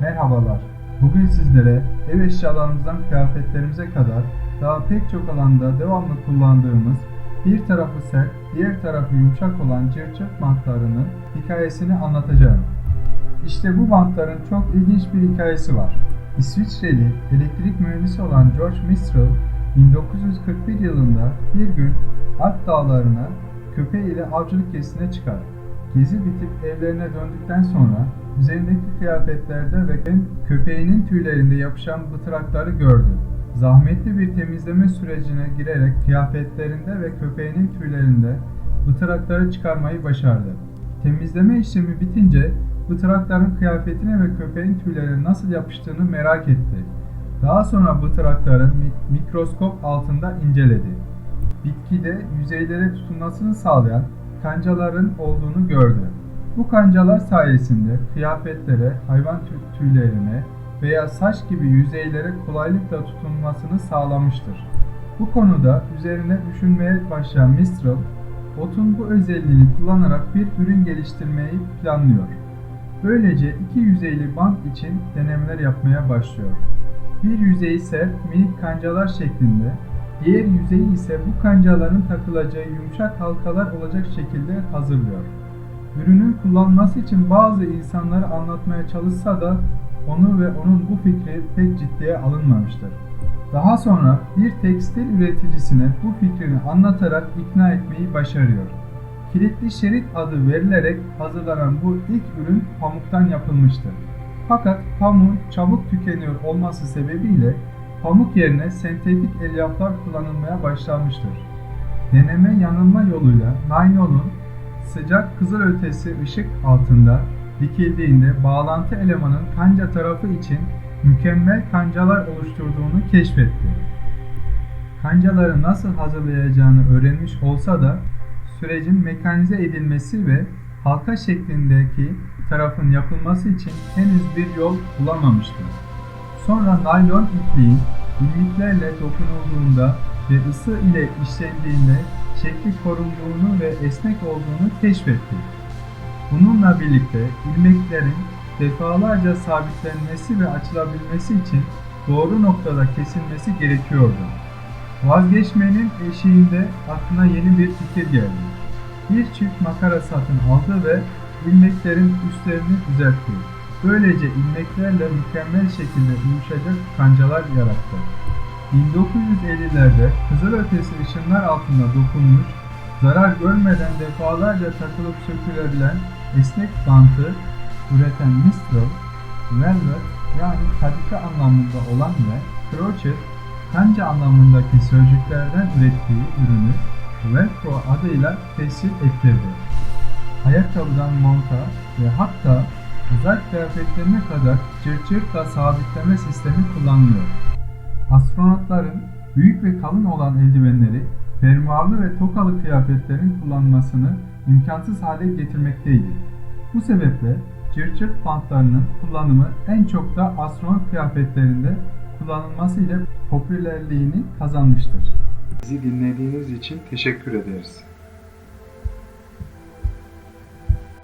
Merhabalar. Bugün sizlere ev eşyalarımızdan kıyafetlerimize kadar daha pek çok alanda devamlı kullandığımız bir tarafı sert, diğer tarafı yumuşak olan cırcırt bantlarının hikayesini anlatacağım. İşte bu bantların çok ilginç bir hikayesi var. İsviçreli elektrik mühendisi olan George Mistral 1941 yılında bir gün Alp dağlarına köpeğiyle avcılık gezisine çıkar. Gezi bitip evlerine döndükten sonra üzerindeki kıyafetlerde ve köpeğinin tüylerinde yapışan bıtrakları gördü. Zahmetli bir temizleme sürecine girerek kıyafetlerinde ve köpeğinin tüylerinde bıtrakları çıkarmayı başardı. Temizleme işlemi bitince bıtrakların kıyafetine ve köpeğin tüylerine nasıl yapıştığını merak etti. Daha sonra bıtrakları mi- mikroskop altında inceledi. Bitkide yüzeylere tutunmasını sağlayan kancaların olduğunu gördü. Bu kancalar sayesinde kıyafetlere, hayvan tü- tüylerine veya saç gibi yüzeylere kolaylıkla tutunmasını sağlamıştır. Bu konuda üzerine düşünmeye başlayan Mistral, otun bu özelliğini kullanarak bir ürün geliştirmeyi planlıyor. Böylece iki yüzeyli bant için denemeler yapmaya başlıyor. Bir yüzeyi sert, minik kancalar şeklinde, diğer yüzeyi ise bu kancaların takılacağı yumuşak halkalar olacak şekilde hazırlıyor. Ürünün kullanması için bazı insanları anlatmaya çalışsa da onu ve onun bu fikri pek ciddiye alınmamıştır. Daha sonra bir tekstil üreticisine bu fikrini anlatarak ikna etmeyi başarıyor. Kilitli şerit adı verilerek hazırlanan bu ilk ürün pamuktan yapılmıştır. Fakat pamuğun çabuk tükeniyor olması sebebiyle pamuk yerine sentetik elyaflar kullanılmaya başlanmıştır. Deneme yanılma yoluyla naylonun sıcak kızılötesi ışık altında dikildiğinde bağlantı elemanın kanca tarafı için mükemmel kancalar oluşturduğunu keşfetti. Kancaları nasıl hazırlayacağını öğrenmiş olsa da sürecin mekanize edilmesi ve halka şeklindeki tarafın yapılması için henüz bir yol bulamamıştı. Sonra naylon ipliğin ilmiklerle dokunulduğunda ve ısı ile işlendiğinde şekli korunduğunu ve esnek olduğunu keşfetti. Bununla birlikte ilmeklerin defalarca sabitlenmesi ve açılabilmesi için doğru noktada kesilmesi gerekiyordu. Vazgeçmenin eşiğinde aklına yeni bir fikir geldi. Bir çift makara satın aldı ve ilmeklerin üstlerini düzeltti. Böylece ilmeklerle mükemmel şekilde uyuşacak kancalar yarattı. 1950'lerde kızılötesi ışınlar altında dokunmuş, zarar görmeden defalarca takılıp sökülebilen esnek bantı üreten Mistral, Velvet yani kadika anlamında olan ve Crochet kanca anlamındaki sözcüklerden ürettiği ürünü Velcro adıyla tescil ettirdi. Ayakkabıdan monta ve hatta uzak kıyafetlerine kadar cırt cırtla sabitleme sistemi kullanılıyor. Astronotların büyük ve kalın olan eldivenleri fermuarlı ve tokalı kıyafetlerin kullanmasını imkansız hale getirmekteydi. Bu sebeple cırt cırt bantlarının kullanımı en çok da astronot kıyafetlerinde kullanılması ile popülerliğini kazanmıştır. Bizi dinlediğiniz için teşekkür ederiz.